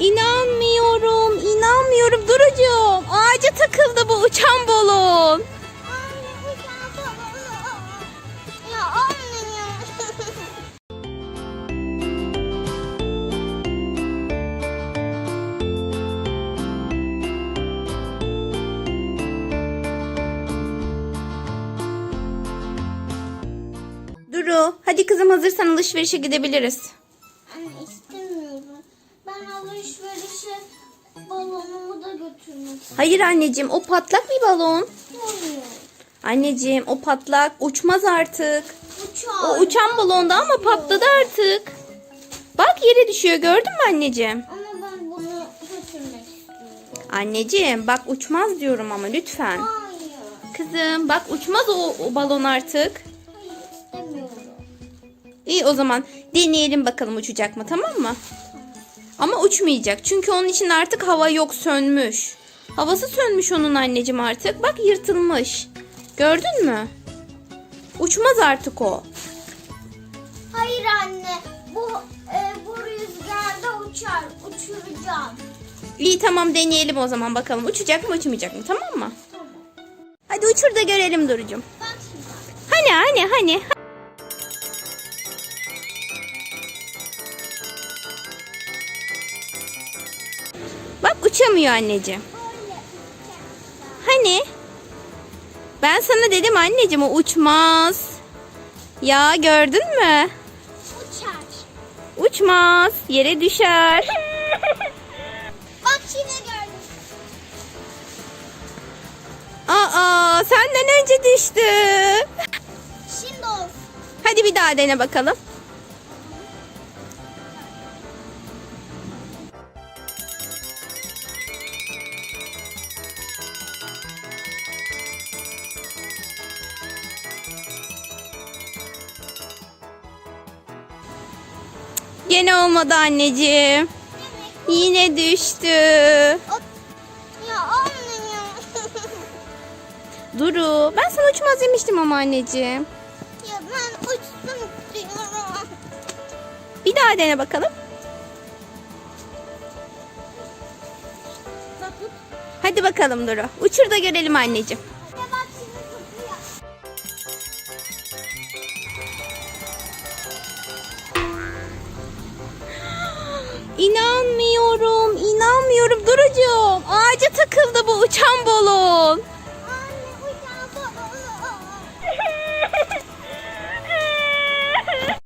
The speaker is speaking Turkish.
İnanmıyorum, inanmıyorum. Durucuğum, ağaca takıldı bu uçan balon. Duru, hadi kızım hazırsan alışverişe gidebiliriz. Anne alışverişe balonumu da götürmek Hayır anneciğim, o patlak bir balon. istiyorum. Anneciğim, o patlak uçmaz artık. Uçan. O uçan balonda ama patladı artık. Bak yere düşüyor, gördün mü anneciğim? Ama ben bunu götürmek istiyorum. Anneciğim, bak uçmaz diyorum ama lütfen. Hayır. Kızım, bak uçmaz o, o balon artık. Hayır istemiyorum. İyi o zaman deneyelim bakalım uçacak mı tamam mı? Ama uçmayacak çünkü onun için artık hava yok sönmüş. Havası sönmüş onun anneciğim artık. Bak yırtılmış. Gördün mü? Uçmaz artık o. Hayır anne. Bu e, bu rüzgarda uçar. Uçuracağım. İyi tamam deneyelim o zaman bakalım uçacak mı uçmayacak mı tamam mı? Tamam. Hadi uçur da görelim Duru'cum. Bak şimdi. Hani hani hani. Bak uçamıyor anneciğim. Hani? Ben sana dedim anneciğim o uçmaz. Ya gördün mü? Uçar. Uçmaz. Yere düşer. Bak şimdi gördüm. Aa senden önce düştü. Şimdi olsun. Hadi bir daha dene bakalım. Gene olmadı anneciğim. Yine düştü. Ya. Duru, ben sana uçmaz demiştim ama anneciğim. ya ben uçsun istiyorum. Bir daha dene bakalım. Hadi bakalım Duru. Uçur da görelim anneciğim. İnanmıyorum,